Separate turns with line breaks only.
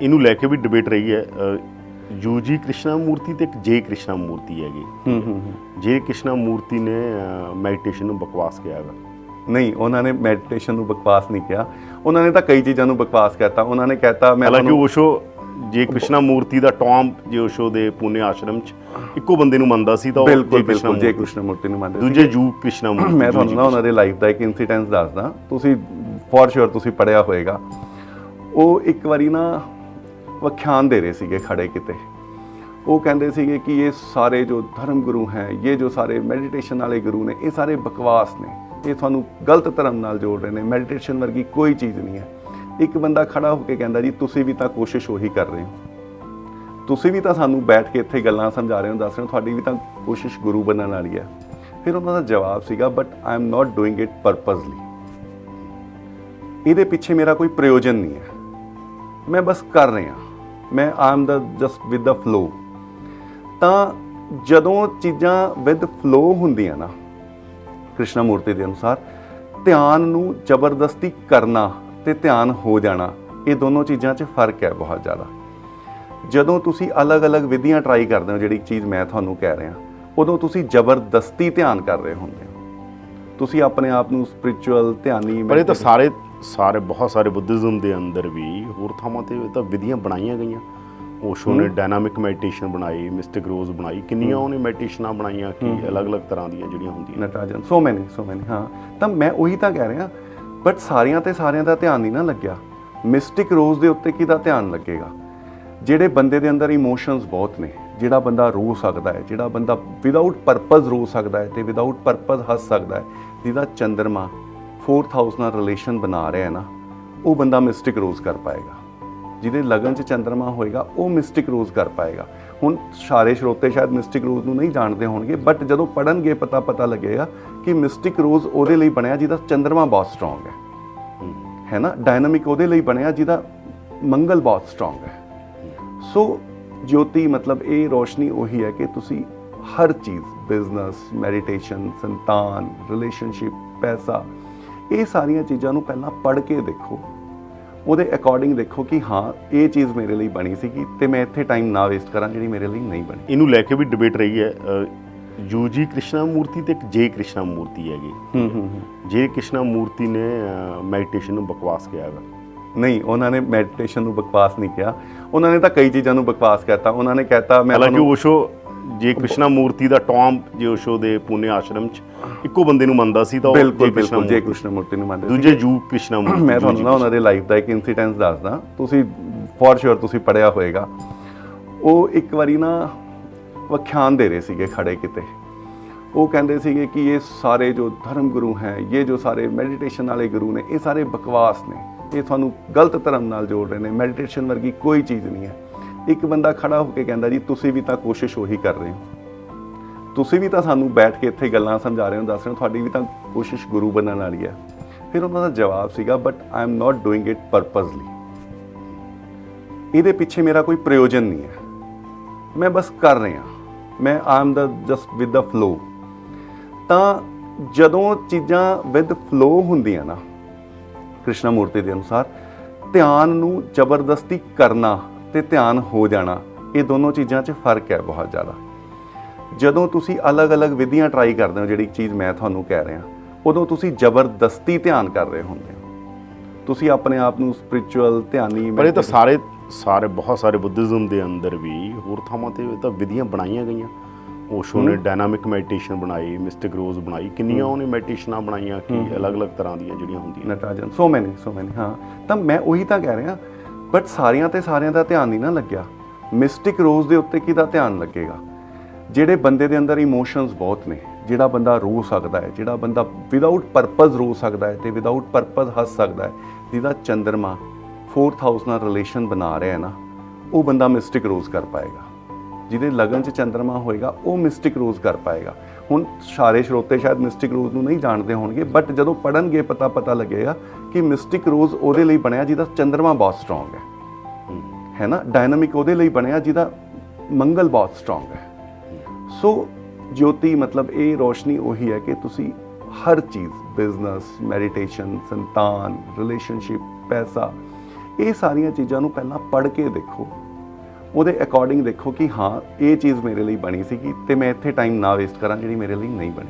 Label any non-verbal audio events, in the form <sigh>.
ਇਹਨੂੰ ਲੈ ਕੇ ਵੀ ਡਿਬੇਟ ਰਹੀ ਹੈ ਯੂਜੀ ਕ੍ਰਿਸ਼ਨਾ ਮੂਰਤੀ ਤੇ ਇੱਕ ਜੇ ਕ੍ਰਿਸ਼ਨਾ ਮੂਰਤੀ ਹੈਗੀ।
ਹੂੰ ਹੂੰ।
ਜੇ ਕ੍ਰਿਸ਼ਨਾ ਮੂਰਤੀ ਨੇ ਮੈਡੀਟੇਸ਼ਨ ਨੂੰ ਬਕਵਾਸ ਕਿਹਾ ਹੈਗਾ
ਨਹੀਂ ਉਹਨਾਂ ਨੇ ਮੈਡੀਟੇਸ਼ਨ ਨੂੰ ਬਕਵਾਸ ਨਹੀਂ ਕਿਹਾ। ਉਹਨਾਂ ਨੇ ਤਾਂ ਕਈ ਚੀਜ਼ਾਂ ਨੂੰ ਬਕਵਾਸ ਕਹਿਤਾ। ਉਹਨਾਂ ਨੇ ਕਹਿਤਾ ਮੈਂ
ਹਾਲਾਂਕਿ ਓਸ਼ੋ ਜੇ ਕ੍ਰਿਸ਼ਨਾ ਮੂਰਤੀ ਦਾ ਟੌਮ ਜੇ ਓਸ਼ੋ ਦੇ ਪੁਨੇ ਆਸ਼ਰਮ ਚ ਇੱਕੋ ਬੰਦੇ ਨੂੰ ਮੰਨਦਾ ਸੀ ਤਾਂ ਉਹ
ਬਿਲਕੁਲ
ਜੇ
ਬਿਲਕੁਲ ਜੇ। ਕ੍ਰਿਸ਼ਨ ਮੂਰਤੀ ਨੂੰ ਮੰਨਦੇ
ਦੂਜੇ ਜੂ <clears throat> ਕ੍ਰਿਸ਼ਨਾ ਮੂਰਤੀ
ਮੈਂ ਤੁਹਾਨੂੰ ਨਾ ਉਹਨਾਂ ਦੇ ਲਾਈਫ ਦਾ ਇੱਕ ਇਨਸੀਡੈਂਸ ਦੱਸਦਾ। ਤੁਸੀਂ ਫੋਰ ਸ਼ੋਰ ਤੁਸੀਂ ਪੜਿਆ ਹੋਏਗਾ। ਉਹ ਇੱਕ ਵਾਰੀ ਨਾ ਵਖਿਆਨ ਦੇ ਰਹੇ ਸੀਗੇ ਖੜੇ ਕਿਤੇ। ਉਹ ਕਹਿੰਦੇ ਸੀਗੇ ਕਿ ਇਹ ਸਾਰੇ ਜੋ ਧਰਮ ਗੁਰੂ ਹੈ, ਇਹ ਜੋ ਸਾਰੇ ਮੈਡੀਟੇਸ਼ਨ ਵਾਲੇ ਗੁਰੂ ਨੇ, ਇਹ ਸਾਰੇ ਬਕਵਾਸ ਨੇ। ਇਹ ਤੁਹਾਨੂੰ ਗਲਤ ਧਰਮ ਨਾਲ ਜੋੜ ਰਹੇ ਨੇ। ਮੈਡੀਟੇਸ਼ਨ ਵਰਗੀ ਕੋਈ ਚੀਜ਼ ਨਹੀਂ ਹੈ। ਇੱਕ ਬੰਦਾ ਖੜਾ ਹੋ ਕੇ ਕਹਿੰਦਾ, ਜੀ, ਤੁਸੀਂ ਵੀ ਤਾਂ ਕੋਸ਼ਿਸ਼ ਉਹੀ ਕਰ ਰਹੇ ਹੋ। ਤੁਸੀਂ ਵੀ ਤਾਂ ਸਾਨੂੰ ਬੈਠ ਕੇ ਇੱਥੇ ਗੱਲਾਂ ਸਮਝਾ ਰਹੇ ਹੋ, ਦੱਸ ਰਹੇ ਹੋ, ਤੁਹਾਡੀ ਵੀ ਤਾਂ ਕੋਸ਼ਿਸ਼ ਗੁਰੂ ਬਣਨ ਵਾਲੀ ਹੈ। ਫਿਰ ਉਹਨਾਂ ਦਾ ਜਵਾਬ ਸੀਗਾ but I am not doing it purposely ਇਹਦੇ ਪਿੱਛੇ ਮੇਰਾ ਕੋਈ ਪ੍ਰਯੋਜਨ ਨਹੀਂ ਹੈ। ਮੈਂ ਬਸ ਕਰ ਰਿਹਾ। ਮੈਂ ਆਮ ਦਾ ਜਸਟ ਵਿਦ ਦਾ ਫਲੋ ਤਾਂ ਜਦੋਂ ਚੀਜ਼ਾਂ ਵਿਦ ਫਲੋ ਹੁੰਦੀਆਂ ਨਾ ਕ੍ਰਿਸ਼ਨਾ ਮੂਰਤੀ ਦੇ ਅਨੁਸਾਰ ਧਿਆਨ ਨੂੰ ਜ਼ਬਰਦਸਤੀ ਕਰਨਾ ਤੇ ਧਿਆਨ ਹੋ ਜਾਣਾ ਇਹ ਦੋਨੋਂ ਚੀਜ਼ਾਂ 'ਚ ਫ਼ਰਕ ਹੈ ਬਹੁਤ ਜ਼ਿਆਦਾ। ਜਦੋਂ ਤੁਸੀਂ ਅਲੱਗ-ਅਲੱਗ ਵਿਧੀਆਂ ਟਰਾਈ ਕਰਦੇ ਹੋ ਜਿਹੜੀ ਚੀਜ਼ ਮੈਂ ਤੁਹਾਨੂੰ ਕਹਿ ਰਿਹਾ ਉਦੋਂ ਤੁਸੀਂ ਜ਼ਬਰਦਸਤੀ ਧਿਆਨ ਕਰ ਰਹੇ ਹੁੰਦੇ ਹੋ। ਤੁਸੀਂ ਆਪਣੇ ਆਪ ਨੂੰ ਸਪਿਰਚੁਅਲ ਧਿਆਨੀ
ਪਰ ਇਹ ਤਾਂ ਸਾਰੇ ਸਾਰੇ ਬਹੁਤ ਸਾਰੇ ਬੁੱਧਿਜ਼ਮ ਦੇ ਅੰਦਰ ਵੀ ਹੋਰ ਥਾਵਾਂ ਤੇ ਤਾਂ ਵਿਧੀਆਂ ਬਣਾਈਆਂ ਗਈਆਂ। ਓਸ਼ੋ ਨੇ ਡਾਇਨਾਮਿਕ ਮੈਡੀਟੇਸ਼ਨ ਬਣਾਈ ਮਿਸਟਿਕ ਰੋਜ਼ ਬਣਾਈ ਕਿੰਨੀਆਂ ਉਹਨੇ ਮੈਡੀਟੇਸ਼ਨਾਂ ਬਣਾਈਆਂ ਕਿ ਅਲੱਗ-ਅਲੱਗ ਤਰ੍ਹਾਂ ਦੀਆਂ ਜਿਹੜੀਆਂ ਹੁੰਦੀਆਂ।
ਨਟਰਾਜਨ ਸੋ ਮੈਨੀ ਸੋ ਮੈਨੀ ਹਾਂ। ਤਾਂ ਮੈਂ ਉਹੀ ਤਾਂ ਕਹਿ ਰਿਹਾ ਬਟ ਸਾਰੀਆਂ ਤੇ ਸਾਰਿਆਂ ਦਾ ਧਿਆਨ ਨਹੀਂ ਨਾ ਲੱਗਿਆ। ਮਿਸਟਿਕ ਰੋਜ਼ ਦੇ ਉੱਤੇ ਕਿਹਦਾ ਧਿਆਨ ਲੱਗੇਗਾ? ਜਿਹੜੇ ਬੰਦੇ ਦੇ ਅੰਦਰ ਇਮੋਸ਼ਨਸ ਬਹੁਤ ਨੇ ਜਿਹੜਾ ਬੰਦਾ ਰੋ ਸਕਦਾ ਹੈ ਜਿਹੜਾ ਬੰਦਾ ਵਿਦਆਊਟ ਪਰਪਸ ਰੋ ਸਕਦਾ ਹੈ ਤੇ ਵਿਦਆਊਟ ਪਰਪਸ ਹੱਸ ਸਕਦਾ ਹੈ ਜਿਹਦਾ ਚੰਦਰਮਾ 4th ਹਾਊਸ ਨਾਲ ਰਿਲੇਸ਼ਨ ਬਣਾ ਰਿਹਾ ਹੈ ਨਾ, ਉਹ ਬੰਦਾ ਮਿਸਟਿਕ ਰੋਜ਼ ਕਰ ਪਾਏਗਾ। ਜਿਹਦੇ ਲਗਨ ਚ ਚੰਦਰਮਾ ਹੋਏਗਾ, ਉਹ ਮਿਸਟਿਕ ਰੋਜ਼ ਕਰ ਪਾਏਗਾ। ਹੁਣ ਸਾਰੇ ਸਰੋਤੇ ਸ਼ਾਇਦ ਮਿਸਟਿਕ ਰੋਜ਼ ਨੂੰ ਨਹੀਂ ਜਾਣਦੇ ਹੋਣਗੇ ਬਟ ਜਦੋਂ ਪੜਨਗੇ ਪਤਾ ਪਤਾ ਲੱਗੇਗਾ ਕਿ ਮਿਸਟਿਕ ਰੋਜ਼ ਉਹਦੇ ਲਈ ਬਣਿਆ ਜਿਹਦਾ ਚੰਦਰਮਾ ਬਹੁਤ ਸਟਰੋਂਗ ਹੈ। ਹੈ ਨਾ? ਡਾਇਨਾਮਿਕ ਉਹਦੇ ਲਈ ਬਣਿਆ ਜਿਹਦਾ ਮੰਗਲ ਬਹੁਤ ਸਟਰੋਂਗ ਹੈ। ਸੋ ਜੋਤੀ ਮਤਲਬ ਇਹ ਰੋਸ਼ਨੀ ਉਹੀ ਹੈ ਕਿ ਤੁਸੀਂ ਹਰ ਚੀਜ਼ ਬਿਜ਼ਨਸ ਮੈਡੀਟੇਸ਼ਨ ਸੰਤਾਨ ਰਿਲੇਸ਼ਨਸ਼ਿਪ ਪੈਸਾ ਇਹ ਸਾਰੀਆਂ ਚੀਜ਼ਾਂ ਨੂੰ ਪਹਿਲਾਂ ਪੜ੍ਹ ਕੇ ਦੇਖੋ। ਉਹਦੇ ਅਕੋਰਡਿੰਗ ਦੇਖੋ ਕਿ ਹਾਂ ਇਹ ਚੀਜ਼ ਮੇਰੇ ਲਈ ਬਣੀ ਸੀਗੀ ਤੇ ਮੈਂ ਇੱਥੇ ਟਾਈਮ ਨਾ ਵੇਸਟ ਕਰਾਂ ਜਿਹੜੀ ਮੇਰੇ ਲਈ ਨਹੀਂ ਬਣੀ।
ਇਹਨੂੰ ਲੈ ਕੇ ਵੀ ਡਿਬੇਟ ਰਹੀ ਹੈ ਯੂਜੀ ਕ੍ਰਿਸ਼ਨਾ ਮੂਰਤੀ ਤੇ ਇੱਕ ਜੇ ਕ੍ਰਿਸ਼ਨਾ ਮੂਰਤੀ ਹੈਗੀ।
ਹੂੰ ਹੂੰ ਹੂੰ।
ਜੇ ਕ੍ਰਿਸ਼ਨਾ ਮੂਰਤੀ ਨੇ ਮੈਡੀਟੇਸ਼ਨ ਨੂੰ ਬਕਵਾਸ ਕਿਹਾ ਹੈਗਾ।
ਨਹੀਂ ਉਹਨਾਂ ਨੇ ਮੈਡੀਟੇਸ਼ਨ ਨੂੰ ਬਕਵਾਸ ਨਹੀਂ ਕਿਹਾ। ਉਹਨਾਂ ਨੇ ਤਾਂ ਕਈ ਚੀਜ਼ਾਂ ਨੂੰ ਬਕਵਾਸ ਕਹਿਤਾ। ਉਹਨਾਂ ਨੇ ਕਹਿਤਾ ਮੈਂ
ਹਾਲਾਂਕਿ ਓਸ਼ੋ ਜੇ ਕ੍ਰਿਸ਼ਨਾ ਮੂਰਤੀ ਦਾ ਟੌਮ ਜੇ ਓਸ਼ੋ ਦੇ ਪੁਨੇ ਆਸ਼ਰਮ ਚ ਇੱਕੋ ਬੰਦੇ ਨੂੰ ਮੰਨਦਾ ਸੀ ਤਾਂ ਉਹ
ਬਿਲਕੁਲ ਬਿਲਕੁਲ ਜੇ। ਕ੍ਰਿਸ਼ਨ ਮੂਰਤੀ ਨੂੰ ਮੰਨਦੇ
ਦੂਜੇ ਜੂ ਕ੍ਰਿਸ਼ਨਾ ਮੂਰਤੀ
ਮੈਂ ਤੁਹਾਨੂੰ ਨਾ ਉਹਨਾਂ ਦੇ ਲਾਈਫ ਦਾ ਇੱਕ ਇਨਸੀਡੈਂਸ ਦੱਸਦਾ। ਤੁਸੀਂ ਫੋਰ ਸ਼ੋਰ ਤੁਸੀਂ ਪੜਿਆ ਹੋਏਗਾ। ਉਹ ਇੱਕ ਵਾਰੀ ਨਾ ਵਖਿਆਨ ਦੇ ਰਹੇ ਸੀਗੇ ਖੜੇ ਕਿਤੇ। ਉਹ ਕਹਿੰਦੇ ਸੀਗੇ ਕਿ ਇਹ ਸਾਰੇ ਜੋ ਧਰਮ ਗੁਰੂ ਹੈ ਇਹ ਜੋ ਸਾਰੇ ਮੈਡੀਟੇਸ਼ਨ ਵਾਲੇ ਗੁਰੂ ਨੇ ਇਹ ਸਾਰੇ ਬਕਵਾਸ ਨੇ। ਇਹ ਤੁਹਾਨੂੰ ਗਲਤ ਧਰਮ ਨਾਲ ਜੋੜ ਰਹੇ ਨੇ। ਮੈਡੀਟੇਸ਼ਨ ਵਰਗੀ ਕੋਈ ਚੀਜ਼ ਨਹੀਂ ਹੈ। ਇੱਕ ਬੰਦਾ ਖੜਾ ਹੋ ਕੇ ਕਹਿੰਦਾ, ਜੀ, ਤੁਸੀਂ ਵੀ ਤਾਂ ਕੋਸ਼ਿਸ਼ ਉਹੀ ਕਰ ਰਹੇ ਹੋ। ਤੁਸੀਂ ਵੀ ਤਾਂ ਸਾਨੂੰ ਬੈਠ ਕੇ ਇੱਥੇ ਗੱਲਾਂ ਸਮਝਾ ਰਹੇ ਹੋ, ਦੱਸ ਰਹੇ ਹੋ, ਤੁਹਾਡੀ ਵੀ ਤਾਂ ਕੋਸ਼ਿਸ਼ ਗੁਰੂ ਬਣਨ ਵਾਲੀ ਹੈ ਫਿਰ ਉਹਨਾਂ ਦਾ ਜਵਾਬ ਸੀਗਾ but I am not doing it purposely ਇਹਦੇ ਪਿੱਛੇ ਮੇਰਾ ਕੋਈ ਪ੍ਰਯੋਜਨ ਨਹੀਂ ਹੈ। ਮੈਂ ਬਸ ਕਰ ਰਿਹਾ। ਮੈਂ ਆਈ ਐਮ ਦਾ ਜਸਟ ਵਿਦ ਦਾ ਫਲੋ ਤਾਂ ਜਦੋਂ ਚੀਜ਼ਾਂ ਵਿਦ ਫਲੋ ਹੁੰਦੀਆਂ ਨਾ, ਕ੍ਰਿਸ਼ਨਾ ਮੂਰਤੀ ਦੇ ਅਨੁਸਾਰ, ਧਿਆਨ ਨੂੰ ਜ਼ਬਰਦਸਤੀ ਕਰਨਾ ਤੇ ਧਿਆਨ ਹੋ ਜਾਣਾ ਇਹ ਦੋਨੋਂ ਚੀਜ਼ਾਂ 'ਚ ਫ਼ਰਕ ਹੈ ਬਹੁਤ ਜ਼ਿਆਦਾ। ਜਦੋਂ ਤੁਸੀਂ ਅਲੱਗ-ਅਲੱਗ ਵਿਧੀਆਂ ਟਰਾਈ ਕਰਦੇ ਹੋ ਜਿਹੜੀ ਚੀਜ਼ ਮੈਂ ਤੁਹਾਨੂੰ ਕਹਿ ਰਿਹਾ ਉਦੋਂ ਤੁਸੀਂ ਜ਼ਬਰਦਸਤੀ ਧਿਆਨ ਕਰ ਰਹੇ ਹੁੰਦੇ ਹੋ। ਤੁਸੀਂ ਆਪਣੇ ਆਪ ਨੂੰ ਸਪਿਰਚੁਅਲ ਧਿਆਨੀ
ਪਰ ਇਹ ਤਾਂ ਸਾਰੇ ਸਾਰੇ ਬਹੁਤ ਸਾਰੇ ਬੁੱਧਿਜ਼ਮ ਦੇ ਅੰਦਰ ਵੀ ਹੋਰ ਥਾਵਾਂ ਤੇ ਤਾਂ ਵਿਧੀਆਂ ਬਣਾਈਆਂ ਗਈਆਂ। ਓਸ਼ੋ ਨੇ ਡਾਇਨਾਮਿਕ ਮੈਡੀਟੇਸ਼ਨ ਬਣਾਈ ਮਿਸਟਿਕ ਰੋਜ਼ ਬਣਾਈ ਕਿੰਨੀਆਂ ਉਹਨੇ ਮੈਡੀਟੇਸ਼ਨਾਂ ਬਣਾਈਆਂ ਕਿ ਅਲੱਗ-ਅਲੱਗ ਤਰ੍ਹਾਂ ਦੀਆਂ ਜਿਹੜੀਆਂ ਹੁੰਦੀਆਂ
ਨਟਰਾਜਨ ਸੋ ਮੈਨੀ ਸੋ ਮੈਨੀ ਹਾਂ। ਤਾਂ ਮੈਂ ਉਹੀ ਤਾਂ ਕਹਿ ਰਿਹਾ ਬਟ ਸਾਰਿਆਂ ਤੇ ਸਾਰਿਆਂ ਦਾ ਧਿਆਨ ਨਹੀਂ ਨਾ ਲੱਗਿਆ। ਮਿਸਟਿਕ ਰੋਜ਼ ਦੇ ਉੱਤੇ ਕਿਹਦਾ ਧਿਆਨ ਲੱਗੇਗਾ? ਜਿਹੜੇ ਬੰਦੇ ਦੇ ਅੰਦਰ ਇਮੋਸ਼ਨਸ ਬਹੁਤ ਨੇ, ਜਿਹੜਾ ਬੰਦਾ ਰੋ ਸਕਦਾ ਹੈ, ਜਿਹੜਾ ਬੰਦਾ ਵਿਦਆਊਟ ਪਰਪਸ ਰੋ ਸਕਦਾ ਹੈ ਤੇ ਵਿਦਆਊਟ ਪਰਪਸ ਹੱਸ ਸਕਦਾ ਹੈ, ਜਿਹਦਾ ਚੰਦਰਮਾ 4th ਹਾਊਸ ਨਾਲ ਰਿਲੇਸ਼ਨ ਬਣਾ ਰਿਹਾ ਹੈ ਨਾ, ਉਹ ਬੰਦਾ ਮਿਸਟਿਕ ਰੋਜ਼ ਕਰ ਪਾਏਗਾ। ਜਿਹਦੇ ਲਗਨ ਚ ਚੰਦਰਮਾ ਹੋਏਗਾ, ਉਹ ਮਿਸਟਿਕ ਰੋਜ਼ ਕਰ ਪਾਏਗਾ। ਹੁਣ ਸਾਰੇ ਸਰੋਤੇ ਸ਼ਾਇਦ ਮਿਸਟਿਕ ਰੋਜ਼ ਨੂੰ ਨਹੀਂ ਜਾਣਦੇ ਹੋਣਗੇ ਬਟ ਜਦੋਂ ਪੜਨਗੇ ਪਤਾ ਪਤਾ ਲੱਗੇਗਾ ਕਿ ਮਿਸਟਿਕ ਰੋਜ਼ ਉਹਦੇ ਲਈ ਬਣਿਆ ਜਿਹਦਾ ਚੰਦਰਮਾ ਬਹੁਤ ਸਟਰੋਂਗ ਹੈ। ਹੈ ਨਾ? ਡਾਇਨਾਮਿਕ ਉਹਦੇ ਲਈ ਬਣਿਆ ਜਿਹਦਾ ਮੰਗਲ ਬਹੁਤ ਸਟਰੋਂਗ ਹੈ। ਸੋ ਜੋਤੀ ਮਤਲਬ ਇਹ ਰੋਸ਼ਨੀ ਉਹੀ ਹੈ ਕਿ ਤੁਸੀਂ ਹਰ ਚੀਜ਼ ਬਿਜ਼ਨਸ ਮੈਡੀਟੇਸ਼ਨ ਸੰਤਾਨ ਰਿਲੇਸ਼ਨਸ਼ਿਪ ਪੈਸਾ, ਇਹ ਸਾਰੀਆਂ ਚੀਜ਼ਾਂ ਨੂੰ ਪਹਿਲਾਂ ਪੜ੍ਹ ਕੇ ਦੇਖੋ। ਉਹਦੇ ਅਕੋਰਡਿੰਗ ਦੇਖੋ ਕਿ ਹਾਂ, ਇਹ ਚੀਜ਼ ਮੇਰੇ ਲਈ ਬਣੀ ਸੀਗੀ ਤੇ ਮੈਂ ਇੱਥੇ ਟਾਈਮ ਨਾ ਵੇਸਟ ਕਰਾਂ ਜਿਹੜੀ ਮੇਰੇ ਲਈ ਨਹੀਂ ਬਣੀ।